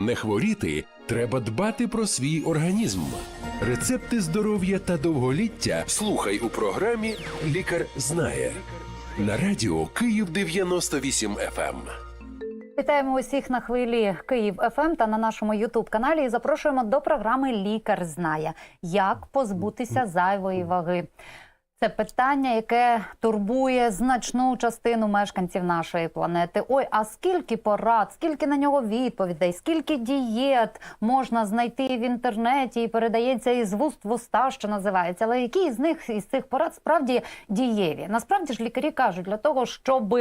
Не хворіти треба дбати про свій організм. Рецепти здоров'я та довголіття слухай у програмі Лікар знає на радіо Київ 98 FM. Вітаємо усіх на хвилі Київ ФМ та на нашому Ютуб каналі. І запрошуємо до програми Лікар знає, як позбутися зайвої ваги. Це питання, яке турбує значну частину мешканців нашої планети. Ой, а скільки порад, скільки на нього відповідей, скільки дієт можна знайти в інтернеті і передається із вуст в уста, що називається. Але які з них із цих порад справді дієві? Насправді ж лікарі кажуть, для того, щоб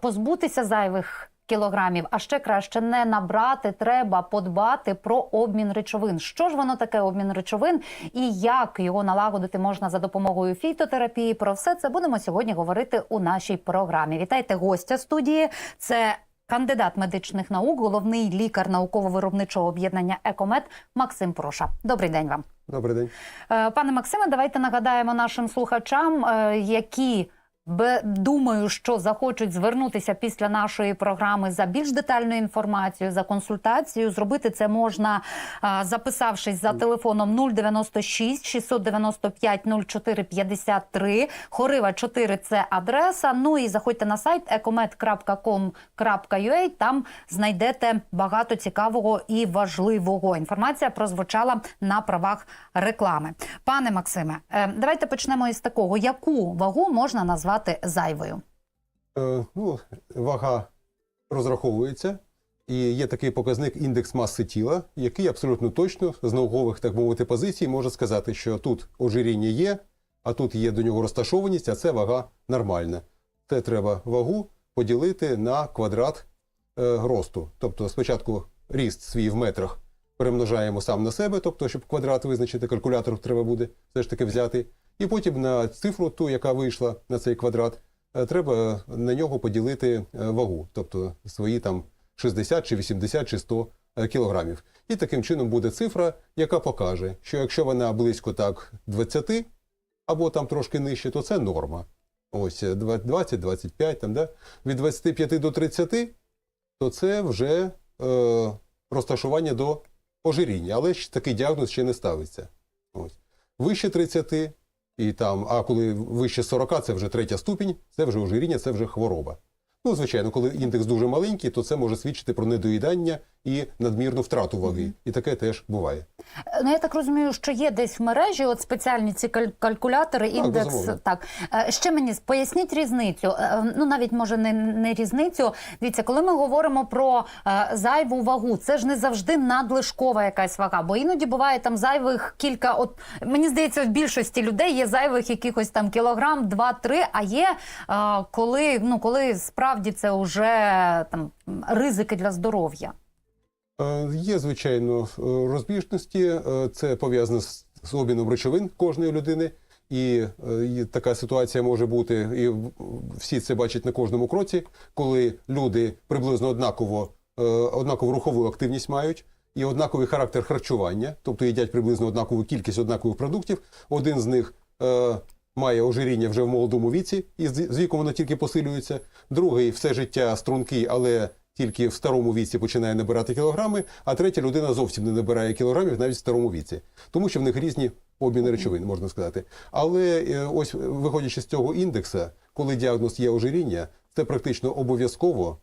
позбутися зайвих кілограмів, а ще краще не набрати, треба подбати про обмін речовин. Що ж воно таке обмін речовин і як його налагодити можна за допомогою фітотерапії? Про все це будемо сьогодні говорити у нашій програмі. Вітайте гостя студії. Це кандидат медичних наук, головний лікар науково-виробничого об'єднання Екомед Максим Проша. Добрий день вам. Добрий день. Е, Пане Максиме, давайте нагадаємо нашим слухачам, е, які думаю, що захочуть звернутися після нашої програми за більш детальною інформацією, за консультацією. Зробити це можна, записавшись за телефоном 096 695 04 53. Хорива 4 – це адреса. Ну і заходьте на сайт ecomed.com.ua, Там знайдете багато цікавого і важливого. Інформація прозвучала на правах реклами. Пане Максиме, е, давайте почнемо із такого: яку вагу можна назвати зайвою? Е, ну, вага розраховується, і є такий показник індекс маси тіла, який абсолютно точно з наукових, так мовити, позицій може сказати, що тут ожиріння є, а тут є до нього розташованість, а це вага нормальна. Це треба вагу поділити на квадрат е, росту. Тобто спочатку ріст свій в метрах перемножаємо сам на себе, тобто, щоб квадрат визначити, калькулятор треба буде все ж таки взяти. І потім на цифру, ту, яка вийшла на цей квадрат, е, треба на нього поділити е, вагу, тобто свої там 60 чи 80 чи 100 е, кілограмів. І таким чином буде цифра, яка покаже, що якщо вона близько так 20 або там трошки нижче, то це норма. Ось е, 20-25, там, да? від 25 до 30, то це вже е, розташування до ожиріння, але ж такий діагноз ще не ставиться. Ось. Вище 30, і там, а коли вище 40, це вже третя ступінь, це вже ожиріння, це вже хвороба. Ну, звичайно, коли індекс дуже маленький, то це може свідчити про недоїдання і надмірну втрату ваги. І таке теж буває. Е, Ну я так розумію, що є десь в мережі от спеціальні ці каль- калькулятори, індекс. безумовно. Так Е, ще мені поясніть різницю. Е, Ну навіть може не, не різницю. Дивіться, коли ми говоримо про зайву вагу, це ж не завжди надлишкова якась вага, бо іноді буває там зайвих кілька. От мені здається, в більшості людей є зайвих якихось там кілограм, два-три. А є коли ну коли справді це вже там ризики для здоров'я. Е, Є, звичайно, е, розбіжності. Е, Це пов'язано з обміном речовин кожної людини. І, і така ситуація може бути, і всі це бачать на кожному кроці, коли люди приблизно однаково, однакову рухову активність мають і однаковий характер харчування, тобто їдять приблизно однакову кількість однакових продуктів. Один з них має ожиріння вже в молодому віці, і з віком воно тільки посилюється. Другий все життя стрункий, але тільки в старому віці починає набирати кілограми, а третя людина зовсім не набирає кілограмів навіть в старому віці, тому що в них різні обміни речовин, можна сказати. Але е, ось виходячи з цього індекса, коли діагноз є ожиріння, це практично обов'язково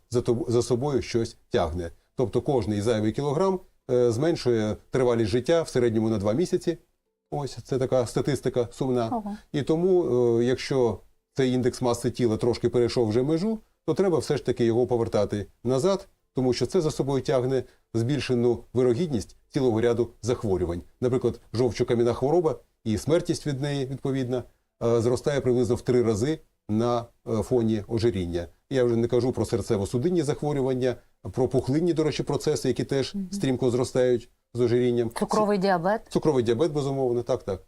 за, собою щось тягне. Тобто кожний зайвий кілограм е, зменшує тривалість життя в середньому на два місяці. Ось це така статистика сумна. Ого. І тому, е, якщо цей індекс маси тіла трошки перейшов вже межу, то треба все ж таки його повертати назад, тому що це за собою тягне збільшену вирогідність цілого ряду захворювань. Наприклад, жовчокам'яна хвороба і смертність від неї відповідна е, зростає приблизно в три рази на е, фоні ожиріння. Я вже не кажу про серцево-судинні захворювання, про пухлинні, до речі, процеси, які теж стрімко зростають з ожирінням. Цукровий діабет. Цукровий діабет, безумовно, так, так.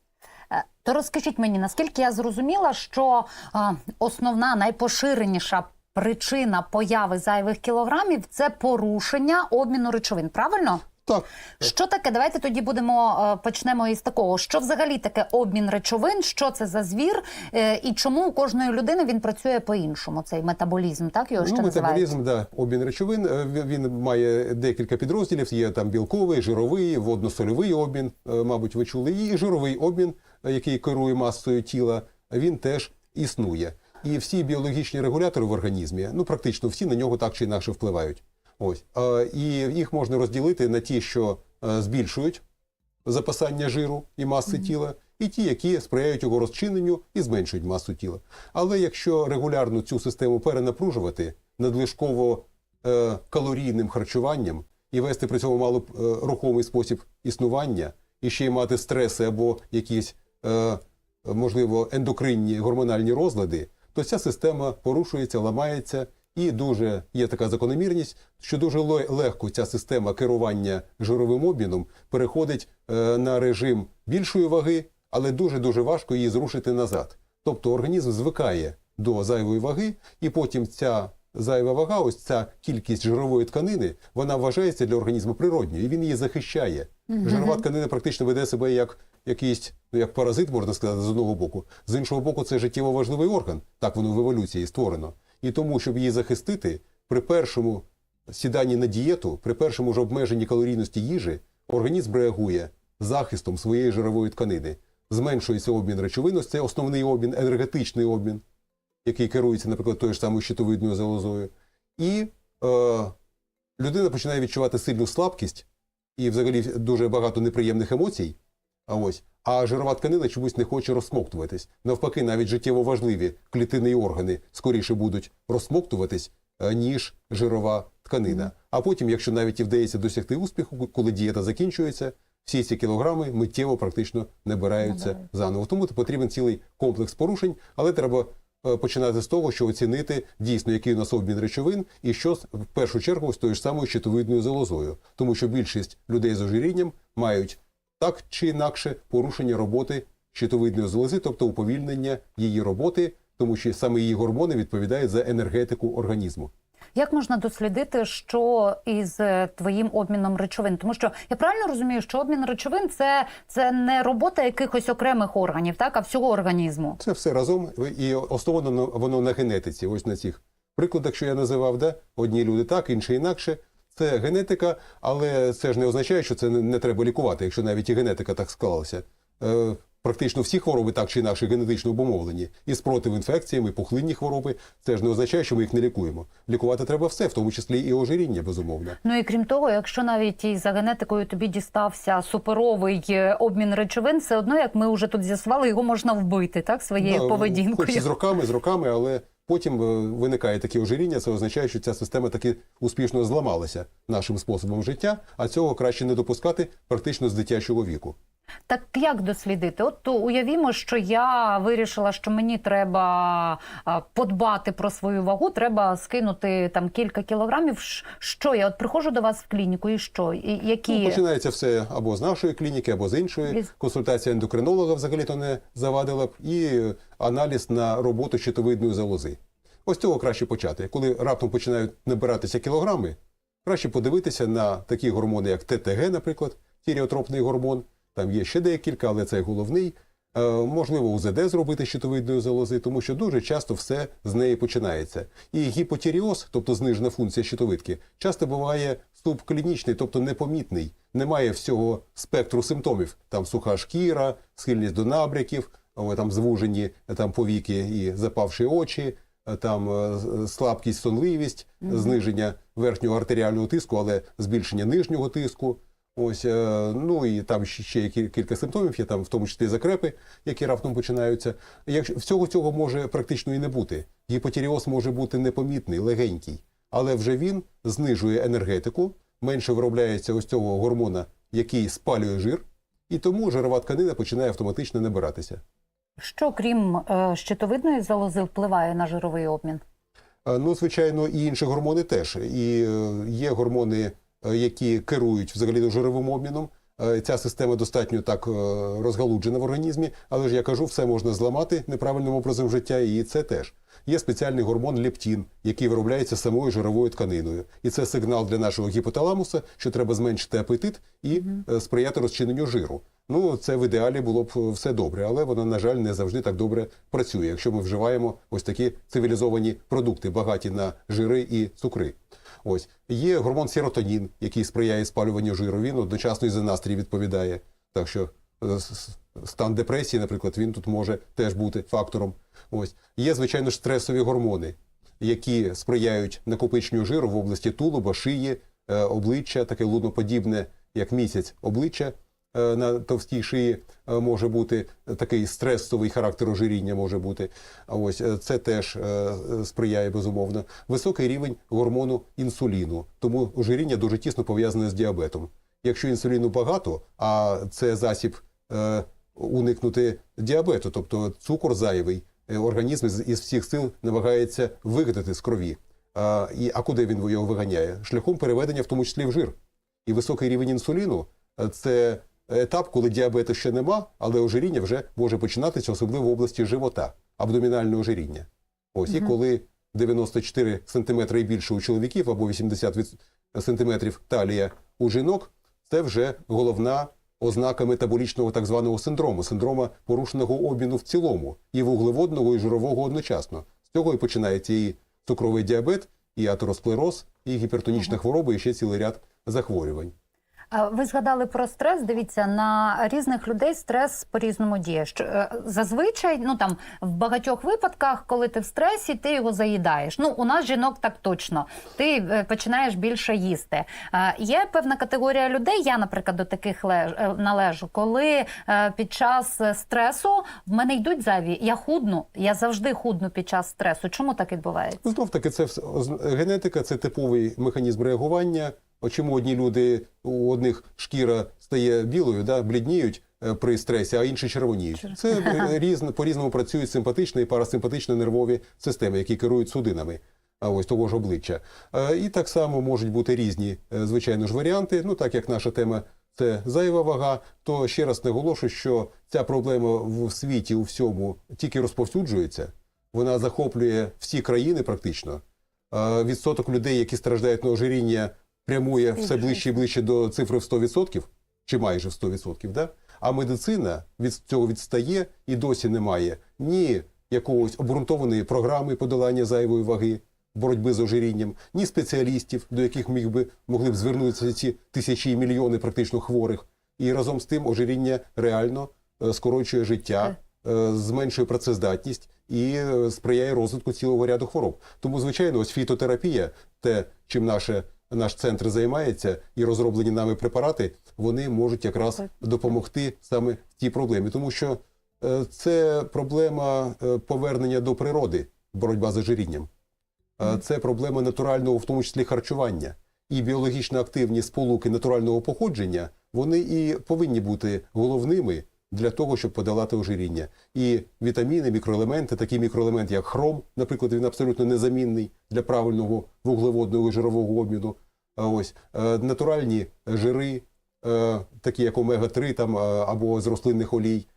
Е, То розкажіть мені, наскільки я зрозуміла, що е, основна найпоширеніша причина появи зайвих кілограмів це порушення обміну речовин. Правильно? Так, Що таке? Давайте тоді будемо е, почнемо із такого. Що взагалі таке обмін речовин? Що це за звір? Е, І чому у кожної людини він працює по-іншому? Цей метаболізм, так його ще ну, називають? метаболізм, да, обмін речовин. е, Він має декілька підрозділів. Є там білковий, жировий, водно-сольовий обмін. Мабуть, ви чули. І жировий обмін, який керує масою тіла, він теж існує. І всі біологічні регулятори в організмі, ну практично всі на нього так чи інакше впливають. Ось і їх можна розділити на ті, що е, збільшують запасання жиру і маси тіла, і ті, які сприяють його розчиненню і зменшують масу тіла. Але якщо регулярно цю систему перенапружувати надлишково е, калорійним харчуванням і вести при цьому мало е, рухомий спосіб існування, і ще й мати стреси або якісь, е, можливо, ендокринні гормональні розлади, то ця система порушується, ламається. І дуже є така закономірність, що дуже легко ця система керування жировим обміном переходить е, на режим більшої ваги, але дуже дуже важко її зрушити назад. Тобто організм звикає до зайвої ваги, і потім ця зайва вага, ось ця кількість жирової тканини, вона вважається для організму природньою, і він її захищає. Жирова тканина практично веде себе як якийсь, ну як паразит, можна сказати, з одного боку. З іншого боку, це життєво важливий орган. Так воно в еволюції створено. І тому, щоб її захистити, при першому сіданні на дієту, при першому ж обмеженні калорійності їжі, організм реагує захистом своєї жирової тканини. Зменшується обмін речовин, це основний обмін, енергетичний обмін, який керується, наприклад, тою ж самою щитовидною залозою. І е, людина починає відчувати сильну слабкість і взагалі дуже багато неприємних емоцій. А ось, а жирова тканина чомусь не хоче розсмоктуватись. Навпаки, навіть життєво важливі клітини і органи скоріше будуть розсмоктуватись, е, ніж жирова тканина. А потім, якщо навіть і вдається досягти успіху, коли дієта закінчується, всі ці кілограми миттєво практично набираються заново. Тому потрібен цілий комплекс порушень, але треба е, починати з того, що оцінити дійсно, який у нас обмін речовин, і що в першу чергу з тою ж самою щитовидною залозою, тому що більшість людей з ожирінням мають так чи інакше порушення роботи щитовидної залози, тобто уповільнення її роботи, тому що саме її гормони відповідають за енергетику організму. Як можна дослідити, що із е, твоїм обміном речовин? Тому що я правильно розумію, що обмін речовин це, це не робота якихось окремих органів, так а всього організму. Це все разом і основано воно на генетиці. Ось на цих прикладах, що я називав, да? одні люди так, інші інакше. Це генетика, але це ж не означає, що це не, треба лікувати, якщо навіть і генетика так склалася. Е, практично всі хвороби так чи інакше генетично обумовлені. І спротив інфекціям, і пухлинні хвороби. Це ж не означає, що ми їх не лікуємо. Лікувати треба все, в тому числі і ожиріння, безумовно. Ну і крім того, якщо навіть і за генетикою тобі дістався суперовий е, обмін речовин, все одно, як ми вже тут з'ясували, його можна вбити, так своєю Да, поведінкою. Хоч з роками, з роками, але потім е, виникає таке ожиріння. Це означає, що ця система таки успішно зламалася нашим способом життя, а цього краще не допускати практично з дитячого віку. Так як дослідити? От то уявімо, що я вирішила, що мені треба подбати про свою вагу, треба скинути там кілька кілограмів. Що я от приходжу до вас в клініку, і що? І які Ну, починається все або з нашої клініки, або з іншої. Із- Консультація ендокринолога взагалі то не завадила б, і аналіз на роботу щитовидної залози. Ось цього краще почати. Коли раптом починають набиратися кілограми, краще подивитися на такі гормони, як ТТГ, наприклад, тіріотропний гормон. Там є ще декілька, але це головний. Е, можливо, УЗД зробити щитовидної залози, тому що дуже часто все з неї починається. І гіпотіріоз, тобто знижена функція щитовидки, часто буває субклінічний, тобто непомітний. Немає всього спектру симптомів. Там суха шкіра, схильність до набряків, там звужені там повіки і запавші очі, е, там е, слабкість, сонливість, зниження верхнього артеріального тиску, але збільшення нижнього тиску. Ось, е, ну і там ще- кілька симптомів, є там в тому числі закрепи, які раптом починаються. Якщо всього цього може практично і не бути. Гіпотіріоз може бути непомітний, легенький, але вже він знижує енергетику, менше виробляється ось цього гормона, який спалює жир, і тому жирова тканина починає автоматично набиратися. що крім е, щитовидної залози впливає на жировий обмін? Е, Ну, звичайно, і інші гормони теж. І є гормони, які керують взагалі до жировим обміном. Е, Ця система достатньо так е, розгалуджена в організмі, але ж я кажу, все можна зламати неправильним образом життя, і це теж. Є спеціальний гормон лептін, який виробляється самою жировою тканиною. І це сигнал для нашого гіпоталамуса, що треба зменшити апетит і е, сприяти розчиненню жиру. Ну, це в ідеалі було б е, все добре, але вона, на жаль, не завжди так добре працює, якщо ми вживаємо ось такі цивілізовані продукти, багаті на жири і цукри. Ось є гормон серотонін, який сприяє спалюванню жиру. Він одночасно і за настрій відповідає. Так що е, стан депресії, наприклад, він тут може теж бути фактором. Ось є, звичайно ж, стресові гормони, які сприяють накопиченню жиру в області тулуба, шиї, е, обличчя, таке луноподібне, як місяць обличчя на товстій шиї е, може бути е, такий стресовий характер ожиріння може бути. А ось е, це теж е, е, сприяє безумовно. Високий рівень гормону інсуліну, тому ожиріння дуже тісно пов'язане з діабетом. Якщо інсуліну багато, а це засіб е, уникнути діабету, тобто цукор зайвий, е, організм із, всіх сил намагається вигнати з крові. А, і, а куди він його виганяє? Шляхом переведення, в тому числі в жир. І високий рівень інсуліну е, це етап, коли діабету ще нема, але ожиріння вже може починатися, особливо в області живота, абдомінальне ожиріння. Ось і коли 94 см і більше у чоловіків або 80 від- сантиметрів талія у жінок, це вже головна ознака метаболічного так званого синдрому, синдрома порушеного обміну в цілому, і вуглеводного, і жирового одночасно. З цього і починається і цукровий діабет, і атеросклероз, і гіпертонічна хвороба, і ще цілий ряд захворювань. А Ви згадали про стрес. Дивіться, на різних людей стрес по-різному діє. Що, е, зазвичай, ну там в багатьох випадках, коли ти в стресі, ти його заїдаєш. Ну, у нас жінок так точно. Ти е, починаєш більше їсти. Е, Є певна категорія людей, я, наприклад, до таких леж- е, належу, коли е, під час е, стресу в мене йдуть зайві. Я худну, я завжди худну під час стресу. Чому так відбувається? Ну, Знов таки, це генетика, це типовий механізм реагування. Чому одні люди у одних шкіра стає білою, да, блідніють е, при стресі, а інші червоніють. Це е, різно по різному працюють симпатична і парасимпатична нервові системи, які керують судинами. А ось того ж обличчя. Е, І так само можуть бути різні, звичайно ж, варіанти. Ну, так як наша тема це зайва вага, то ще раз наголошую, що ця проблема в світі у всьому тільки розповсюджується. Вона захоплює всі країни практично. Відсоток людей, які страждають на ожиріння, прямує все ближче і ближче до цифри в 100%, чи майже в 100%, да? а медицина від цього відстає і досі немає ні якогось обґрунтованої програми подолання зайвої ваги, боротьби з ожирінням, ні спеціалістів, до яких міг би могли б звернутися ці тисячі і мільйони практично хворих. І разом з тим ожиріння реально е, скорочує життя, е, зменшує працездатність і е, сприяє розвитку цілого ряду хвороб. Тому, звичайно, ось фітотерапія, те, чим наше, наш центр займається, і розроблені нами препарати, вони можуть якраз допомогти саме в цій проблемі, тому що е, це проблема е, повернення до природи, боротьба з ожирінням. Е, Це проблема натурального, в тому числі харчування. І біологічно активні сполуки натурального походження, вони і повинні бути головними для того, щоб подолати ожиріння. І вітаміни, мікроелементи, такі мікроелементи, як хром, наприклад, він абсолютно незамінний для правильного вуглеводного і жирового обміну. Ось е, натуральні жири, е, такі як омега-3 там, е, або з рослинних олій.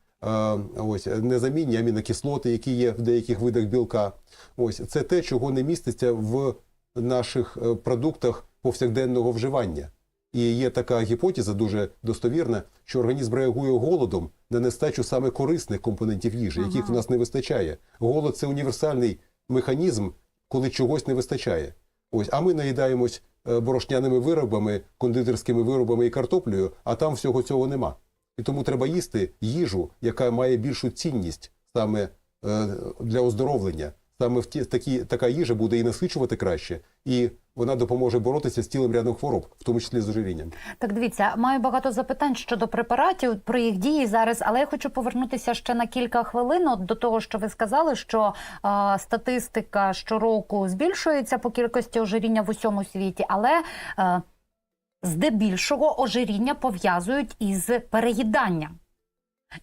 Ось незамінні амінокислоти, які є в деяких видах білка. Ось це те, чого не міститься в наших продуктах повсякденного вживання. І є така гіпотеза дуже достовірна, що організм реагує голодом на нестачу саме корисних компонентів їжі, яких в нас не вистачає. Голод це універсальний механізм, коли чогось не вистачає. Ось, а ми наїдаємось е, борошняними виробами, кондитерськими виробами і картоплею, а там всього цього нема. І тому треба їсти їжу, яка має більшу цінність саме е, для оздоровлення. Саме в ті, такі, така їжа буде і насичувати краще, і вона допоможе боротися з цілим рядом хвороб, в тому числі з ожирінням. Так, дивіться, маю багато запитань щодо препаратів про їх дії зараз, але я хочу повернутися ще на кілька хвилин от до того, що ви сказали, що е, статистика щороку збільшується по кількості ожиріння в усьому світі, але е, здебільшого ожиріння пов'язують із переїданням.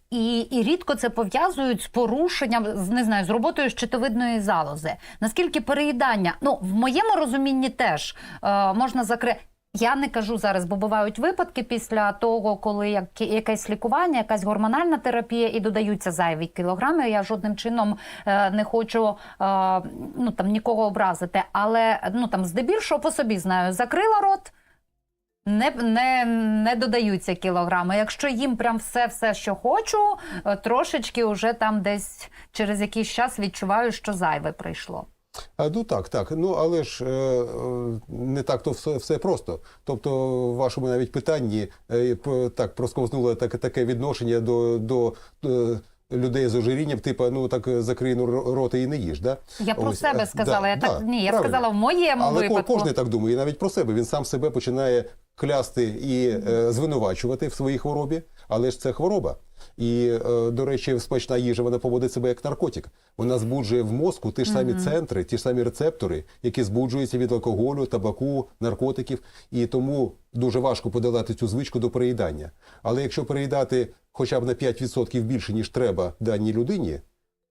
І, і рідко це пов'язують з порушенням, з не знаю, з роботою щитовидної залози. Наскільки переїдання, ну в моєму розумінні теж е, можна закрити. Я не кажу зараз, бо бувають випадки після того, коли як, якесь лікування, якась гормональна терапія і додаються зайві кілограми. Я жодним чином е, не хочу е, ну там нікого образити. Але ну там здебільшого по собі знаю, закрила рот. Не, не, не додаються кілограми. Якщо їм прям все, все, що хочу, е, трошечки вже там десь через якийсь час відчуваю, що зайве прийшло. А, ну так, так. Ну але ж е, е, не так то все, все просто. Тобто, в вашому навіть питанні е, так проскознуло так, таке відношення до, до, е, людей з ожирінням, типу, ну так е, закрий ну, ро- рота і не їж. Да? Я про Ось, себе сказала. да, я так да, ні, я правильно. сказала в моєму Але випадку. кожен так думає, і навіть про себе. Він сам себе починає клясти і е, звинувачувати в своїй хворобі, але ж це хвороба. І, е, до речі, смачна їжа вона поводить себе як наркотик. Вона збуджує в мозку ті ж самі центри, ті ж самі рецептори, які збуджуються від алкоголю, табаку, наркотиків. І тому дуже важко подолати цю звичку до переїдання. Але якщо переїдати хоча б на 5% більше, ніж треба даній людині,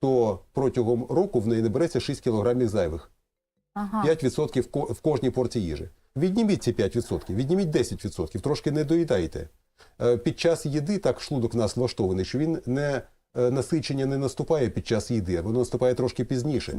то протягом року в неї набереться 6 кілограмів зайвих. Ага. 5% в в кожній порції їжі. Відніміть ці 5%, відніміть 10%, трошки не доїдайте. Е, Під час їди так шлунок в нас влаштований, що він не е, насичення не наступає під час їди, а воно наступає трошки пізніше.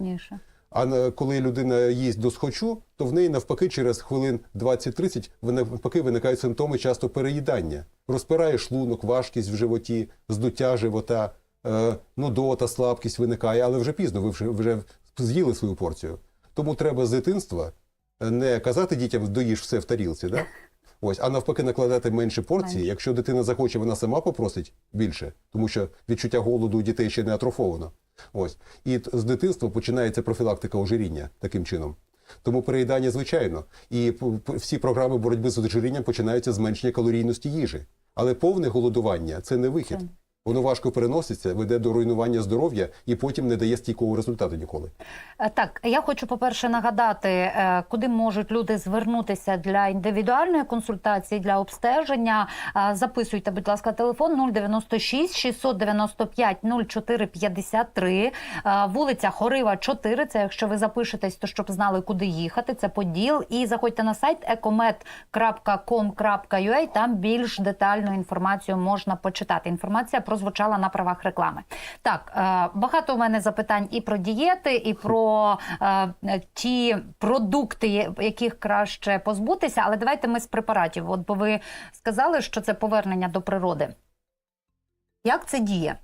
А коли людина їсть до схочу, то в неї навпаки через хвилин 20-30 ви- навпаки виникають симптоми часто переїдання. Розпирає шлунок, важкість в животі, здуття живота, е, нудота, слабкість виникає, але вже пізно, ви вже, вже з'їли свою порцію. Тому треба з дитинства не казати дітям доїж все в тарілці, да? Ось, а навпаки, накладати менше порції. Менше. Якщо дитина захоче, вона сама попросить більше, тому що відчуття голоду у дітей ще не атрофовано. Ось. І з дитинства починається профілактика ожиріння таким чином. Тому переїдання, звичайно. І всі програми боротьби з ожирінням починаються з зменшення калорійності їжі. Але повне голодування це не вихід. Воно важко переноситься, веде до руйнування здоров'я і потім не дає стійкого результату ніколи. Е, Так, я хочу, по-перше, нагадати, е, куди можуть люди звернутися для індивідуальної консультації, для обстеження. Е, Записуйте, будь ласка, телефон 096 695 0453, е, вулиця Хорива, 4. Це якщо ви запишетесь, то щоб знали, куди їхати. Це Поділ. І заходьте на сайт ecomed.com.ua, Там більш детальну інформацію можна почитати. Інформація прозвучала на правах реклами. Так, е, багато у мене запитань і про дієти, і про е, ті продукти, яких краще позбутися. Але давайте ми з препаратів. От бо ви сказали, що це повернення до природи. Як це діє?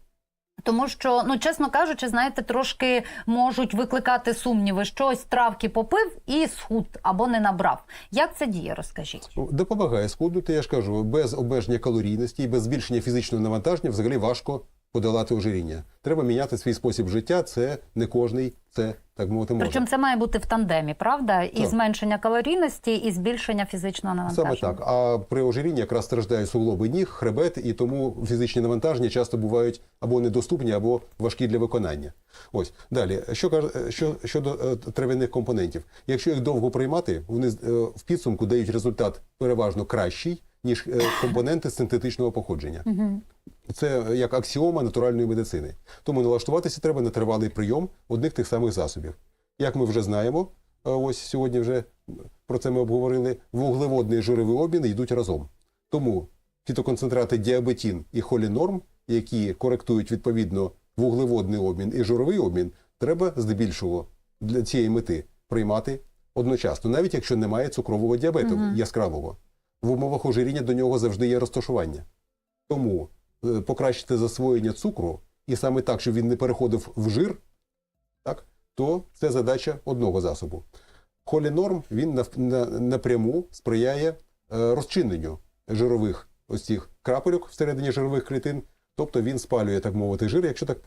Тому що, ну чесно кажучи, знаєте, трошки можуть викликати сумніви, що ось травки попив і схуд або не набрав. Як це діє, розкажіть? Ну, Допомагає схуднути, я ж кажу, без обмеження калорійності і без збільшення фізичного навантаження взагалі важко подолати ожиріння. Треба міняти свій спосіб життя. Це не кожний це так мовити може. Причому це має бути в тандемі, правда? І Так. зменшення калорійності, і збільшення фізичного навантаження. Саме так. А при ожирінні якраз страждають суглоби ніг, хребет, і тому фізичні навантаження часто бувають або недоступні, або важкі для виконання. Ось далі. Що каже що щодо е, трав'яних компонентів? Якщо їх довго приймати, вони е, в підсумку дають результат переважно кращий ніж е, компоненти синтетичного походження. Це як аксіома натуральної медицини. Тому налаштуватися треба на тривалий прийом одних тих самих засобів. Як ми вже знаємо, е, ось сьогодні вже про це ми обговорили, вуглеводний і жировий обмін йдуть разом. Тому фітоконцентрати діабетін і холінорм, які коректують відповідно вуглеводний обмін і жировий обмін, треба здебільшого для цієї мети приймати одночасно, навіть якщо немає цукрового діабету яскравого. В умовах ожиріння до нього завжди є розташування. Тому е, покращити засвоєння цукру, і саме так, щоб він не переходив в жир, так, то це задача одного засобу. Холінорм він на- напряму сприяє е, розчиненню жирових ось цих крапельок всередині жирових клітин, тобто він спалює, так мовити, жир, якщо так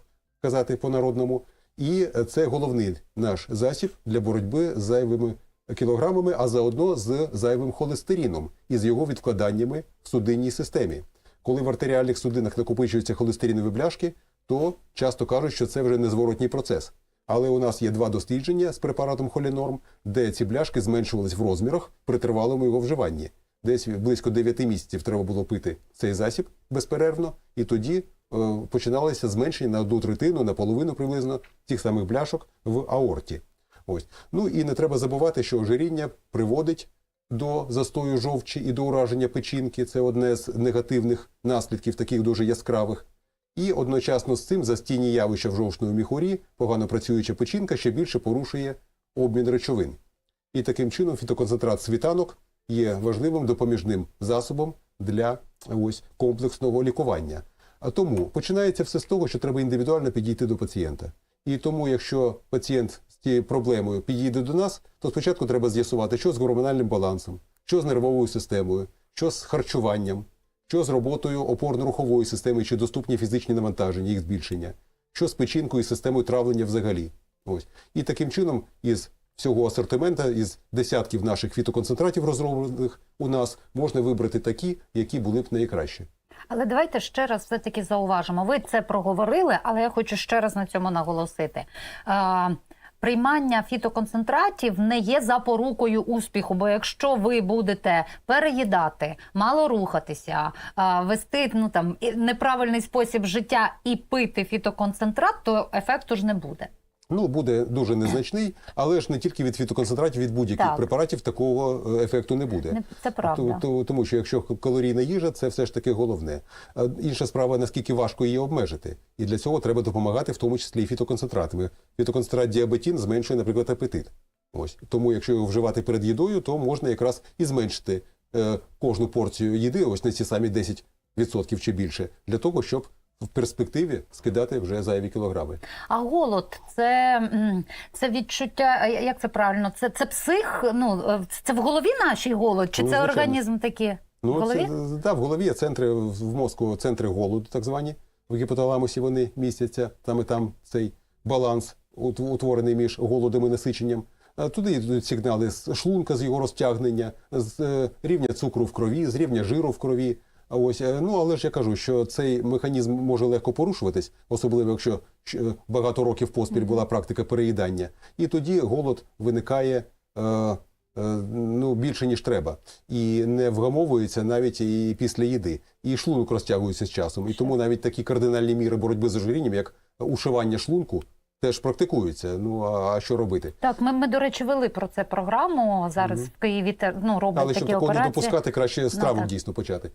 казати по-народному. І е, це головний наш засіб для боротьби з зайвими кілограмами, а заодно з зайвим холестерином і з його відкладаннями в судинній системі. Коли в артеріальних судинах накопичуються холестеринові бляшки, то часто кажуть, що це вже незворотній процес. Але у нас є два дослідження з препаратом холінорм, де ці бляшки зменшувались в розмірах при тривалому його вживанні. Десь близько 9 місяців треба було пити цей засіб безперервно, і тоді е, починалося зменшення на одну третину, на половину приблизно тих самих бляшок в аорті. Ось. Ну і не треба забувати, що ожиріння приводить до застою жовчі і до ураження печінки. Це одне з негативних наслідків, таких дуже яскравих. І одночасно з цим застійні явища в жовчному міхурі, погано працююча печінка, ще більше порушує обмін речовин. І таким чином фітоконцентрат світанок є важливим допоміжним засобом для ось комплексного лікування. А тому починається все з того, що треба індивідуально підійти до пацієнта. І тому, якщо пацієнт цією проблемою підійде до нас, то спочатку треба з'ясувати, що з гормональним балансом, що з нервовою системою, що з харчуванням, що з роботою опорно-рухової системи, чи доступні фізичні навантаження, їх збільшення, що з печінкою і системою травлення взагалі. Ось. І таким чином, із всього асортимента, із десятків наших фітоконцентратів, розроблених у нас, можна вибрати такі, які були б найкращі. Але давайте ще раз все таки зауважимо. Ви це проговорили, але я хочу ще раз на цьому наголосити. Приймання фітоконцентратів не є запорукою успіху, бо якщо ви будете переїдати, мало рухатися, вести ну там неправильний спосіб життя і пити фітоконцентрат, то ефекту ж не буде. Ну, буде дуже незначний, але ж не тільки від фітоконцентратів, від будь-яких Так. препаратів такого е, ефекту не буде. Це правда. То- то- тому що якщо калорійна їжа, це все ж таки головне. Інша справа, наскільки важко її обмежити. І для цього треба допомагати, в тому числі і фітоконцентратами. Фітоконцентрат діабетін зменшує, наприклад, апетит. Ось тому, якщо його вживати перед їдою, то можна якраз і зменшити е, кожну порцію їди, ось на ці самі 10% чи більше, для того, щоб в перспективі скидати вже зайві кілограми. А голод це, це відчуття, як це правильно? Це, це псих? Ну е, це в голові нашій голод, чи Ну, це звичайно. організм такі? в Ну, голові? це, да, в голові є центри в мозку, центри голоду, так звані. В гіпоталамусі вони містяться, там і там цей баланс ут- утворений між голодом і насиченням. Туди йдуть сигнали з шлунка, з його розтягнення, з е, рівня цукру в крові, з рівня жиру в крові. А ось, е, ну але ж я кажу, що цей механізм може легко порушуватись, особливо якщо багато років поспіль була практика переїдання. І тоді голод виникає е, е, ну, більше, ніж треба. І не вгамовується навіть і після їди. І шлунок розтягується з часом. І тому навіть такі кардинальні міри боротьби з ожирінням, як ушивання шлунку, теж практикуються. Ну а що робити? Так, ми, ми, до речі, вели про це програму. Зараз в Києві ну, роблять Але щоб такі такого не допускати, краще страву так. дійсно почати.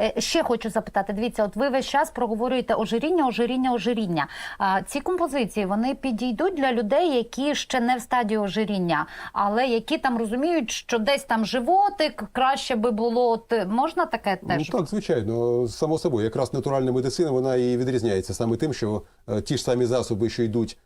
Е, Ще хочу запитати. Дивіться, от ви весь час проговорюєте ожиріння, ожиріння, ожиріння. А ці композиції вони підійдуть для людей, які ще не в стадії ожиріння, але які там розуміють, що десь там животик краще би було. От е, можна таке теж? Ну так, звичайно, само собою. Якраз натуральна медицина вона і відрізняється саме тим, що е, ті ж самі засоби, що йдуть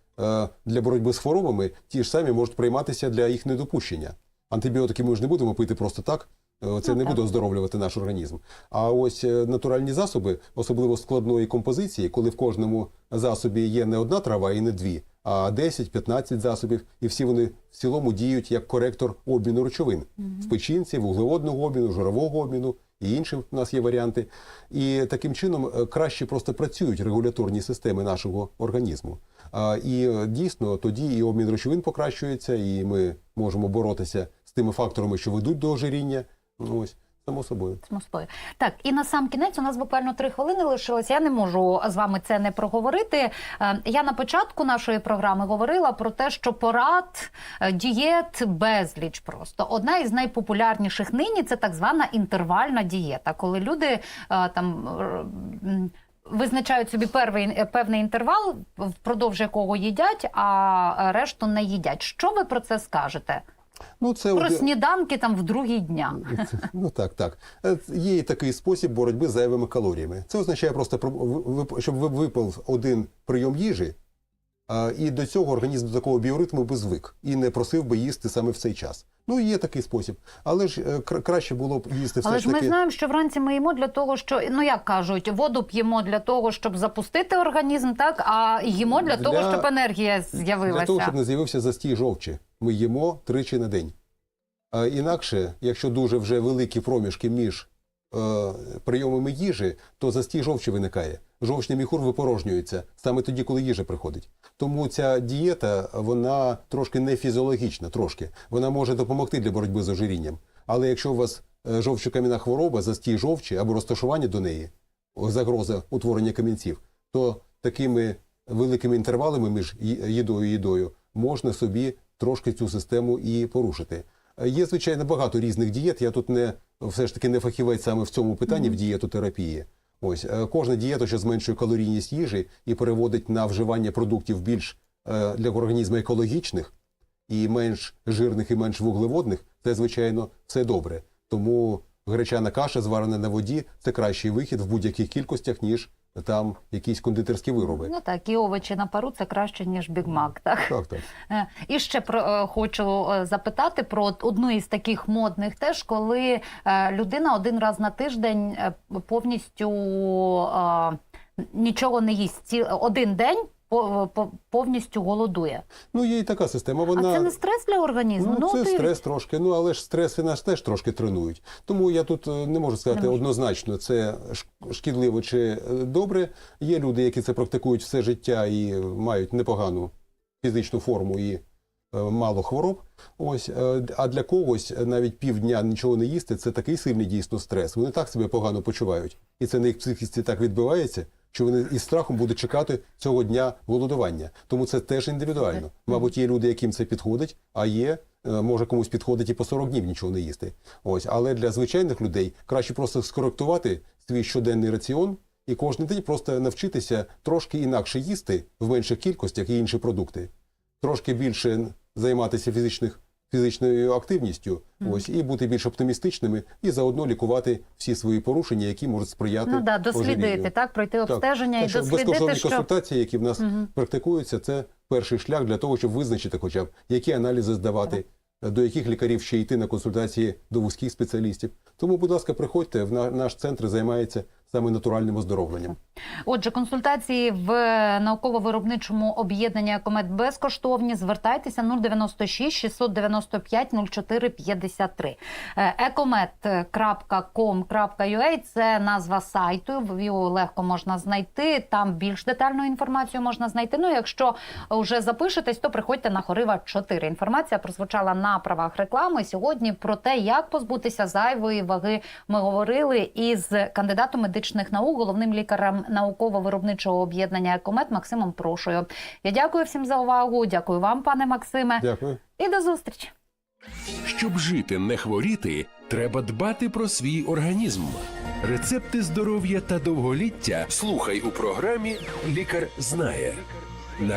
для боротьби з хворобами, ті ж самі можуть прийматися для їх недопущення. Антибіотики ми ж не будемо пити просто так. е, Це Ну, не буде оздоровлювати наш організм. А ось е, натуральні засоби, особливо складної композиції, коли в кожному засобі є не одна трава і не дві, а 10-15 засобів, і всі вони в цілому діють як коректор обміну речовин в печінці, вуглеводного обміну, жирового обміну і інші в нас є варіанти. І таким чином е, краще просто працюють регуляторні системи нашого організму. І е, дійсно тоді і обмін речовин покращується, і ми можемо боротися з тими факторами, що ведуть до ожиріння. Ну, Ось само собою. Само собою. Так, і на сам кінець у нас буквально три хвилини лишилося. Я не можу з вами це не проговорити. Е, Я на початку нашої програми говорила про те, що порад е, дієт безліч просто. Одна із найпопулярніших нині це так звана інтервальна дієта, коли люди там. Е, Визначають собі перший певний інтервал, впродовж якого їдять, а решту не їдять. Що ви про це скажете? Ну, це Про сніданки там в другий дня. Ну так, так. Е, Є і такий спосіб боротьби з зайвими калоріями. Це означає просто, щоб ви випив один прийом їжі, і до цього організм до такого біоритму би звик і не просив би їсти саме в цей час. Ну, є такий спосіб. Але ж е, краще було б їсти все Але ж ж ми знаємо, що вранці ми їмо для того, що ну як кажуть, воду п'ємо для того, щоб запустити організм, так а їмо для, Для- того, щоб енергія з'явилася. Для того, щоб не з'явився застій жовчі, ми їмо тричі на день. Інакше, якщо дуже вже великі проміжки між прийомами їжі, то застій жовчі виникає. Жовчний міхур випорожнюється саме тоді, коли їжа приходить. Тому ця дієта вона трошки не фізіологічна, трошки вона може допомогти для боротьби з ожирінням. Але якщо у вас е, жовчокам'яна хвороба, застій жовчі або розташування до неї, загроза утворення камінців, то такими великими інтервалами між їдою і їдою можна собі трошки цю систему і порушити. Є, звичайно, багато різних дієт. Я тут не все ж таки не фахівець саме в цьому питанні в дієтотерапії. Ось е, кожна дієта, що зменшує калорійність їжі і переводить на вживання продуктів більш е, для організму екологічних і менш жирних і менш вуглеводних, це звичайно все добре. Тому гречана каша, зварена на воді, це кращий вихід в будь-яких кількостях, ніж там якісь кондитерські вироби. Ну так, і овочі на пару це краще, ніж бігмак, так? Так, так. Е, І ще про е, хочу е, запитати про одну із таких модних теж, коли людина один раз на тиждень повністю нічого не їсть. Один день повністю голодує. Ну, є і така система. Вона А це не стрес для організму? Ну, це ти- стрес трошки, ну але ж стреси нас теж трошки тренують. Тому я тут е, не можу сказати Не можу. однозначно, це шкідливо чи е, добре. Є люди, які це практикують все життя і мають непогану фізичну форму і е, мало хвороб. Ось, а для когось навіть півдня нічого не їсти це такий сильний дійсно стрес. Вони так себе погано почувають, і це на їх психіці так відбивається. Що вони із страхом будуть чекати цього дня голодування, тому це теж індивідуально. Мабуть, є люди, яким це підходить, а є е, може комусь підходить і по 40 днів нічого не їсти. Ось, але для звичайних людей краще просто скоректувати свій щоденний раціон і кожен день просто навчитися трошки інакше їсти в менших кількостях і інші продукти, трошки більше займатися фізичних. Фізичною активністю, ось і бути більш оптимістичними, і заодно лікувати всі свої порушення, які можуть сприяти Ну да, дослідити, ожирінню. так, пройти обстеження Так і дослідити, безкоштовні що консультації, які в нас практикуються, це перший шлях для того, щоб визначити, хоча б які аналізи здавати, до яких лікарів ще йти на консультації до вузьких спеціалістів. Тому, будь ласка, приходьте. В на- наш центр займається саме натуральним оздоровленням. Отже, консультації в науково-виробничому об'єднанні «Акомет» безкоштовні. Звертайтеся 096 695 04 53. Е, ecomet.com.ua – це назва сайту. Його легко можна знайти. Там більш детальну інформацію можна знайти. Ну, якщо вже запишетесь, то приходьте на Хорива 4. Інформація прозвучала на правах реклами. Сьогодні про те, як позбутися зайвої ваги, ми говорили із кандидатом медичних наук, головним лікарем науково-виробничого об'єднання «Екомет» Максимом Прошою. Я дякую всім за увагу. Дякую вам, пане Максиме, Дякую. і до зустрічі. Щоб жити, не хворіти, треба дбати про свій організм. Рецепти здоров'я та довголіття слухай у програмі Лікар знає. На